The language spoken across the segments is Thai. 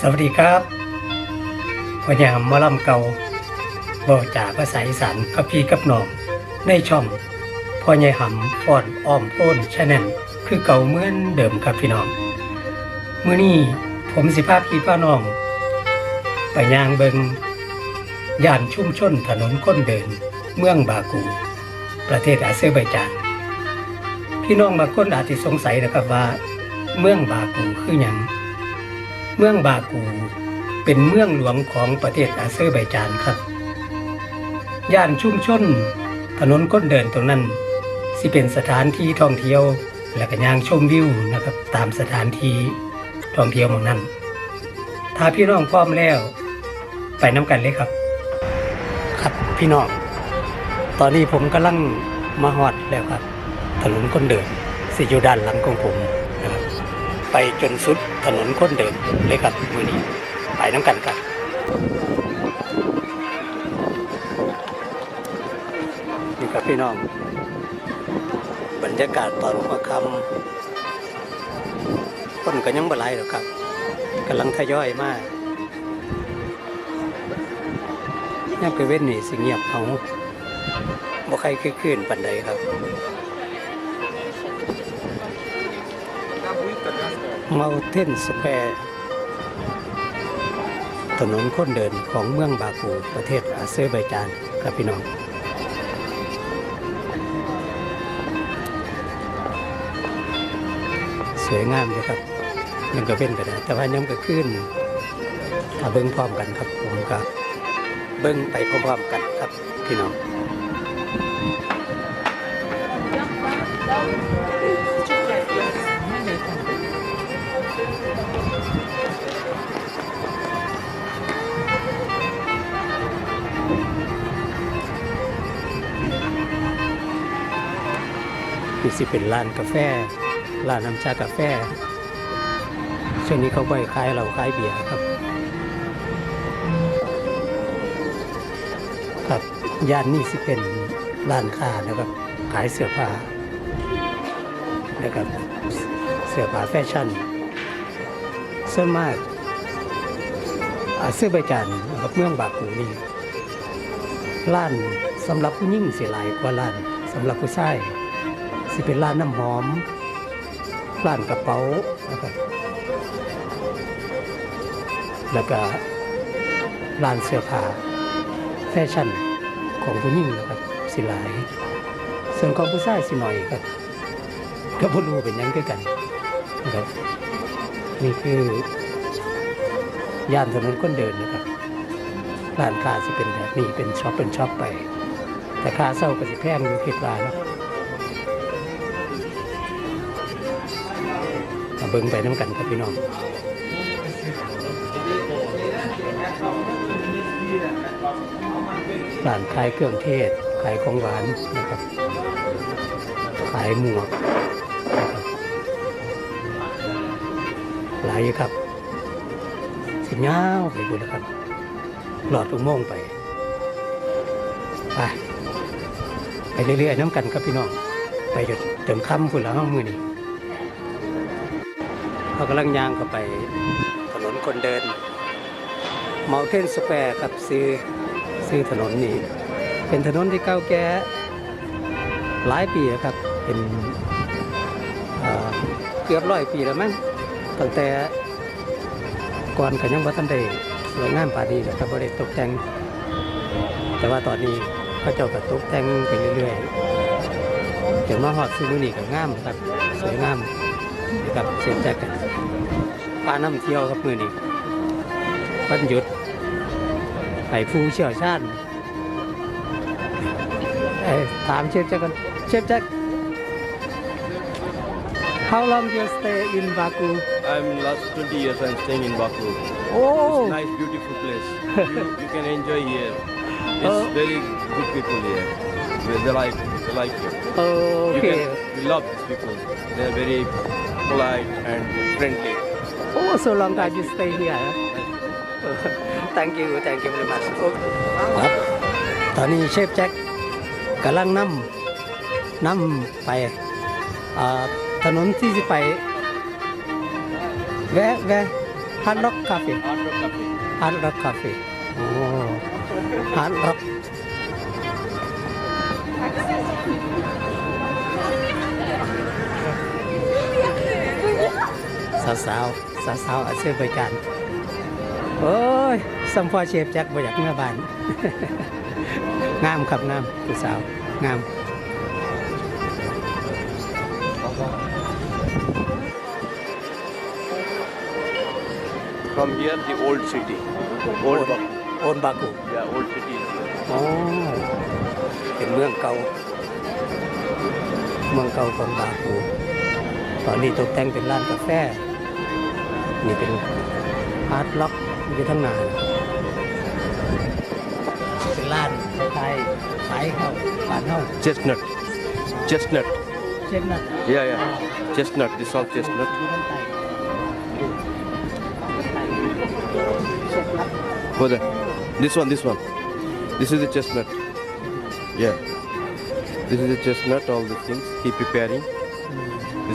สวัสดีครับพยามหมอลำเก่าบอกจากภาษาอีสานกับพี่กับน้อง ในช่องพ่อใหญ่หำฟอนอ้อมโป้นชแนลคือเก่าเหมือนเดิมครับพี่น้องเมื้อนี้ผมสิพาพี่พ่อน้อง ไปย่างเบิงย่านชุ่มชนถนนคนเดิน เมืองบากู ประเทศอาเซอร์ไบจานพี่น้องบางคนอาจจะสงสัยนะครับว่า เมืองบากูคืออย่าง เมืองบากู เป็นเมืองหลวงของประเทศอาเซอร์ไบจานครับ ย่านชุ่มชน ถนนก้นเดินตรงนั้นสิเป็นสถานที่ท่องเที่ยว และก็ย่างชมวิวนะครับ ตามสถานที่ท่องเที่ยวหมองนั้น ถ้าพี่น้องพร้อมแล้ว ไปน้ำกันเลยครับ ครับพี่น้อง ตอนนี้ผมกำลังมาฮอดแล้วครับ ถนนคนเดินสิอยู่ด้านหลังของผม ไปจนสุดถนนคนเดินเลยครับมือนี้ไปน้ำกันครับนี่ครับพี่น้อง บรรยากาศตอนหัวค่ำคนก็ยังบ่ไหลายหรอกครับกำลังทยอยมากย่ามไปเว้นนี่สิเงียบเขาบ่ใครคือคืนปันใดครับ เมาเทนสแควร์ถนนคนเดินของเมืองบากูประเทศอาเซอร์ไบจานครับพี่น้อง สวยงามเลยครับมันก็เป็นไปได้แต่ว่าย้ำก็ขึ้นถ้าเบิ้งพร้อมกันครับผมก็เบิ้งไปพร้อมๆกันครับพี่น้อง นี่สิเป็นร้านกาแฟร้านน้ำชากาแฟช่วงนี้เขาไปขายเหล้าขายเบียร์ครับ ครับย่านนี้สิเป็นร้านค้านะครับ ขายเสื้อผ้านะครับเสื้อผ้าแฟชั่นเส่วนมากอาเซอร์ไบจานนะครับเมืองบากูนี่ร้านสำหรับผู้หญิงเสียหลายกว่าร้านสำหรับผู้ชาย สิเป็นร้านน้ำหอม ร้านกระเป๋านะครับแล้วก็ร้านเสื้อผ้าแฟชั่นของผู้หญิงนะครับสิหลาย ส่วนของผู้ชายสิหน่อยครับก็บ่รู้เป็นยังคือกันนะครับนี่คือย่านถนนคนเดินนะครับร้านค้าสิเป็นแบบนี้เป็นช็อปเป็นช็อปไป แต่ค่าเช่าก็สิแพงอยู่คิดว่าเนาะ บิ่งไปน้ำกันครับพี่น้องร้านขายเครื่องเทศ ขายของหวานนะครับ ขายหมวกหลายอยู่ครับสิยาวไปดูนะครับ หลอดอุโมงค์ไป ไป ไปเรื่อยๆน้ำกันครับพี่น้อง ไปจนเติมค่ำฝุ่นละห้องมือนี้ เรากำลังย่างเข้าไปถนนคนเดิน Mountain Square ครับซื้อซื้อถนนนี้ เป็นถนนที่เก่าแก่หลายปีแล้วครับ เป็นเเกือบร้อยปีแล้วมั้งตั้งแต่ก่อนก็ยังบ่ทันได้สวยงามป่านี้นะครับบ่ได้ตกแต่ง แต่ว่าตอนนี้เขาเจ้าก็ตกแต่งไปเรื่อยๆจนมาฮอดซูมือนี้ก็งามครับสวยงาม กับเส้นแจ็คกันพาน้ำเที่ยวครับมือนี้วันหยุดไปผู้เชี่ยวชาญเอ้ยถามเชฟแจ็คกันเชฟแจ็ค How long you stay in Baku? I'm last 20 years I'm staying in Baku. Oh, It's nice, beautiful place. you, you can enjoy here. It's Oh. very good people here. They, they like, they like you. You okay. can, we love these people. They're very polite and friendly. Oh, so long time you stay here. thank you thank you very much ครับ ตอนนี้เชฟแจ็คกำลังนำนำไปอ่าถนนที่สิไปแวะแวะฮาร์ดร็อกคาเฟ่ Hard Rock Cafe. ฮาร์ดร็อกคาเฟ่โอ้ฮาร์ดร็อก สาวสาวสาวสาวๆอาเซอร์ไบจานโอ้ยสัมพอเชฟแจ็คบ่อยากเมื่อบ้านงามครับงามผู้สาวงาม From here, the old city. Old Bak- โอนบากุ Yeah, old city is here. โอ้เป็นเมืองเก่าเมืองเก่าของบาคู ตอนนี้ตกแต่งเป็นร้านกาแฟ นี่เป็นฮาร์ดล็อกอยู่ทั้งหน้าเป็นร้านขายขายข้าวบ้านเฮา Chestnut. Chestnut. เช่นนั้น Yeah, yeah. Chestnut. This all chestnut. อยู่ทั้งใต้ Go there. This one, this one. This is the chestnut. Yeah. This is the chestnut, all these things. He preparing.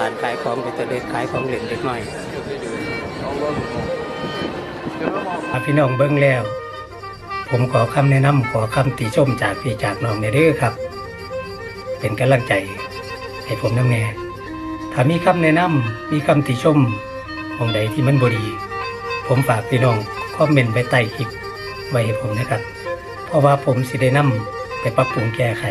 ร้านขายของเป็นตัวเล็กขายของเล่นเล็กน้อยพี่น้องเบิ้งแล้ว ผมขอคำแนะนำขอคำติชมจากพี่จากน้องในเด้อครับ เป็นกำลังใจให้ผมน้ำแน่ถ้ามีคำแนะนำมีคำติชมของใดที่มันบดี ผมฝากพี่น้องคอมเมนต์ไปใต้คลิปไว้ให้ผมนะครับ เพราะว่าผมสิได้นำไปปรับปรุงแก้ไข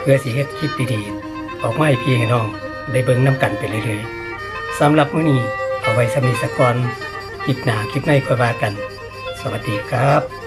เพื่อสิเฮ็ดคลิปดีๆออกมาให้พี่ให้น้อง ได้เบิ่งน้ำกันไปเรื่อยๆสำหรับมื้อนี้เอาไว้สมีสกอนคลิปหน้าคลิปในค่อยว่ากัน สวัสดีครับ